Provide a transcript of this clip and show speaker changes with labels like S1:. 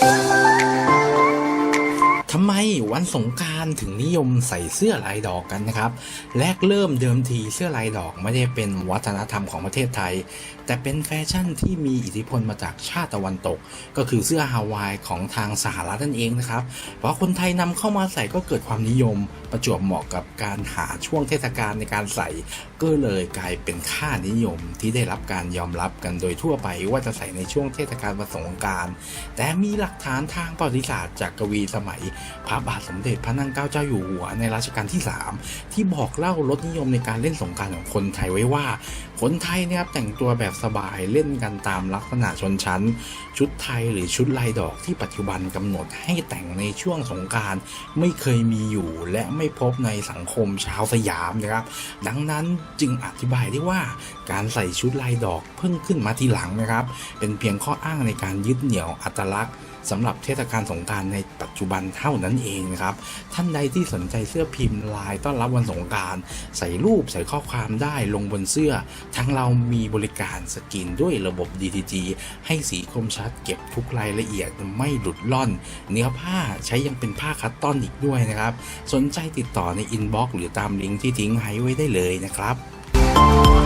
S1: ทำไมวันสงการถึงนิยมใส่เสื้อลายดอกกันนะครับ แรกเริ่มเดิมทีเสื้อลายดอกไม่ได้เป็นวัฒนธรรมของประเทศไทย แต่เป็นแฟชั่นที่มีอิทธิพลมาจากชาติตะวันตก ก็คือเสื้อฮาวายของทางสหรัฐนั่นเองนะครับเพราะคนไทยนำเข้ามาใส่ก็เกิดความนิยม ประจวบเหมาะกับการหาช่วงเทศกาลในการใส่ ก็เลยกลายเป็นค่านิยมที่ได้รับการยอมรับกันโดยทั่วไปว่าจะใส่ในช่วงเทศกาลวันสงการ แต่มีหลักฐานทางประวัติศาสตร์จากกวีสมัยพระบาทสมเด็จพระนางเกล้าเจ้าอยู่หัวในรัชกาลที่ 3 ที่บอกเล่ารสนิยมในการเล่นสงการของคนไทยไว้ว่า คนไทยเนี่ยครับแต่งตัวแบบสบายเล่นกันตามลักษณะชนชั้น ชุดไทยหรือชุดลายดอกที่ปัจจุบันกำหนดให้แต่งในช่วงสงการไม่เคยมีอยู่ และไม่พบในสังคมชาวสยามนะครับ ดังนั้นจึงอธิบายได้ว่าการใส่ชุดลายดอกเพิ่งขึ้นมาทีหลังนะครับ เป็นเพียงข้ออ้างในการยึดเหนี่ยวอัตลักษณ์สำหรับเทศกาลสงการในปัจจุบันเท่านั้นเองนะครับ ท่านใดที่สนใจเสื้อพิมพ์ลายต้อนรับวันสงการใส่รูปใส่ข้อความได้ลงบนเสื้อ ทั้งเรามีบริการสกรีนด้วยระบบ DTG ให้สีคมชัดเก็บทุกรายละเอียดไม่หลุดล่อน เนื้อผ้าใช้ยังเป็นผ้าคัตตอนอีกด้วยนะครับ สนใจติดต่อในอินบ็อกซ์หรือตามลิงก์ที่ทิ้งไว้ได้เลยนะครับ